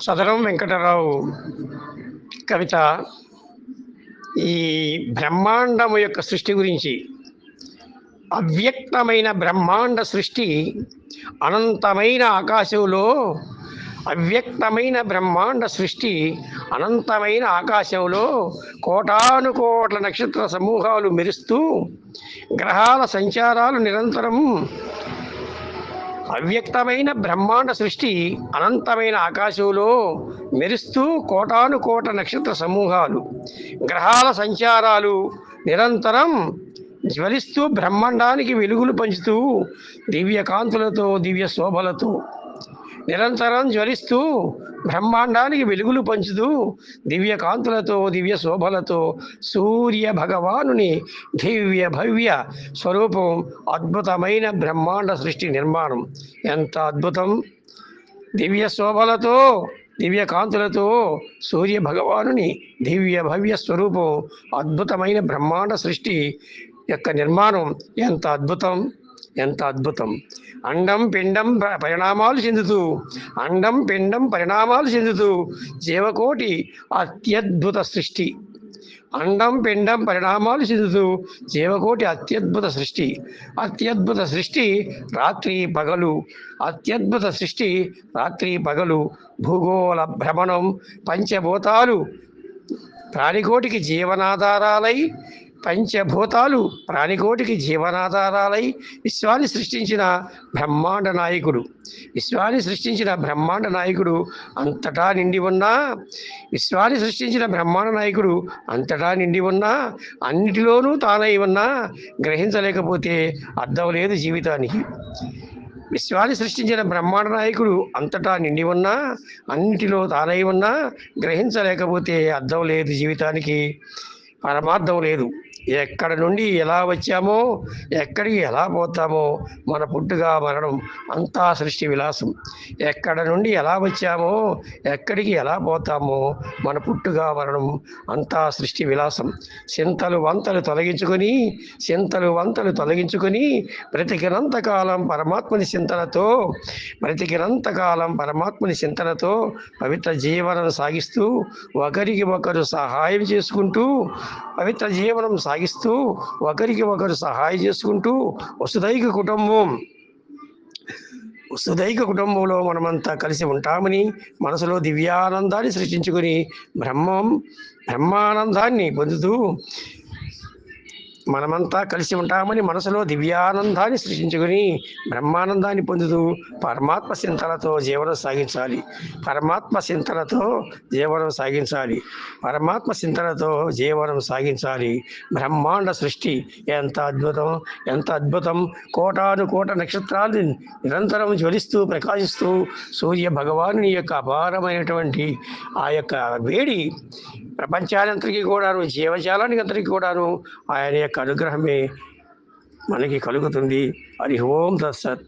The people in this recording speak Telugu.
సదరం వెంకటరావు కవిత. ఈ బ్రహ్మాండము యొక్క సృష్టి గురించి అవ్యక్తమైన బ్రహ్మాండ సృష్టి అనంతమైన ఆకాశంలో అవ్యక్తమైన బ్రహ్మాండ సృష్టి అనంతమైన ఆకాశంలో కోటానుకోట్ల నక్షత్ర సమూహాలు మెరుస్తూ గ్రహాల సంచారాలు నిరంతరం అవ్యక్తమైన బ్రహ్మాండ సృష్టి అనంతమైన ఆకాశంలో మెరుస్తూ కోటాను కోట నక్షత్ర సమూహాలు గ్రహాల సంచారాలు నిరంతరం జ్వలిస్తూ బ్రహ్మాండానికి వెలుగులు పంచుతూ దివ్య కాంతులతో దివ్య శోభలతో నిరంతరం జ్వలిస్తూ బ్రహ్మాండానికి వెలుగులు పంచుతూ దివ్య కాంతులతో దివ్య శోభలతో సూర్య భగవానుని దివ్య భవ్య స్వరూపం అద్భుతమైన బ్రహ్మాండ సృష్టి నిర్మాణం. ఎంత అద్భుతం! దివ్య శోభలతో దివ్య కాంతులతో సూర్య భగవానుని దివ్య భవ్య స్వరూపం అద్భుతమైన బ్రహ్మాండ సృష్టి యొక్క నిర్మాణం. ఎంత అద్భుతం! ఎంత అద్భుతం. అండం పిండం ప- పరిణామాలు చెందుతూ అండం పిండం పరిణామాలు చెందుతూ జీవకోటి అత్యద్భుత సృష్టి. అండం పిండం పరిణామాలు చెందుతూ జీవకోటి అత్యద్భుత సృష్టి. అత్యద్భుత సృష్టి రాత్రి పగలు. అత్యద్భుత సృష్టి రాత్రి పగలు. భూగోళ భ్రమణం పంచభూతాలు. ప్రాణికోటికి జీవనాధారాలై పంచభూతాలు ప్రాణికోటికి జీవనాధారాలై విశ్వాన్ని సృష్టించిన బ్రహ్మాండ నాయకుడు. విశ్వాన్ని సృష్టించిన బ్రహ్మాండ నాయకుడు అంతటా నిండి ఉన్నా విశ్వాన్ని సృష్టించిన బ్రహ్మాండ నాయకుడు అంతటా నిండి ఉన్నా అన్నిటిలోనూ తానై ఉన్నా గ్రహించలేకపోతే అర్థం లేదు జీవితానికి. విశ్వాన్ని సృష్టించిన బ్రహ్మాండ నాయకుడు అంతటా నిండి ఉన్నా అన్నిటిలో తానై ఉన్నా గ్రహించలేకపోతే అర్థం లేదు జీవితానికి పరమార్థం లేదు. ఎక్కడ నుండి ఎలా వచ్చామో ఎక్కడికి ఎలా పోతామో మన పుట్టుగా మరణం అంతా సృష్టి విలాసం. ఎక్కడ నుండి ఎలా వచ్చామో ఎక్కడికి ఎలా పోతామో మన పుట్టుగా మరణం అంతా సృష్టి విలాసం. చింతలు వంతలు తొలగించుకొని చింతలు వంతలు తొలగించుకొని బ్రతికినంతకాలం పరమాత్మని చింతనతో బ్రతికినంతకాలం పరమాత్మని చింతనతో పవిత్ర జీవనం సాగిస్తూ ఒకరికి ఒకరు సహాయం చేసుకుంటూ పవిత్ర జీవనం సాగిస్తూ ఒకరికి ఒకరు సహాయం చేసుకుంటూ వసుదైక కుటుంబం వసుదైక కుటుంబంలో మనమంతా కలిసి ఉంటామని మనసులో దివ్యానందాన్ని సృష్టించుకొని బ్రహ్మం బ్రహ్మానందాన్ని పొందుతూ మనమంతా కలిసి ఉంటామని మనసులో దివ్యానందాన్ని సృష్టించుకొని బ్రహ్మానందాన్ని పొందుతూ పరమాత్మ చింతలతో జీవనం సాగించాలి. పరమాత్మ చింతలతో జీవనం సాగించాలి. పరమాత్మ చింతలతో జీవనం సాగించాలి. బ్రహ్మాండ సృష్టి ఎంత అద్భుతం ఎంత అద్భుతం. కోటాను కోట నక్షత్రాలు నిరంతరం జ్వలిస్తూ ప్రకాశిస్తూ సూర్య భగవానుని యొక్క అపారమైనటువంటి ఆ యొక్క వేడి ప్రపంచానంతరికి కూడాను జీవజాలానికి అంతరికి కూడాను ఆయన యొక్క అనుగ్రహమే మనకి కలుగుతుంది. హరి ఓం తత్సత్.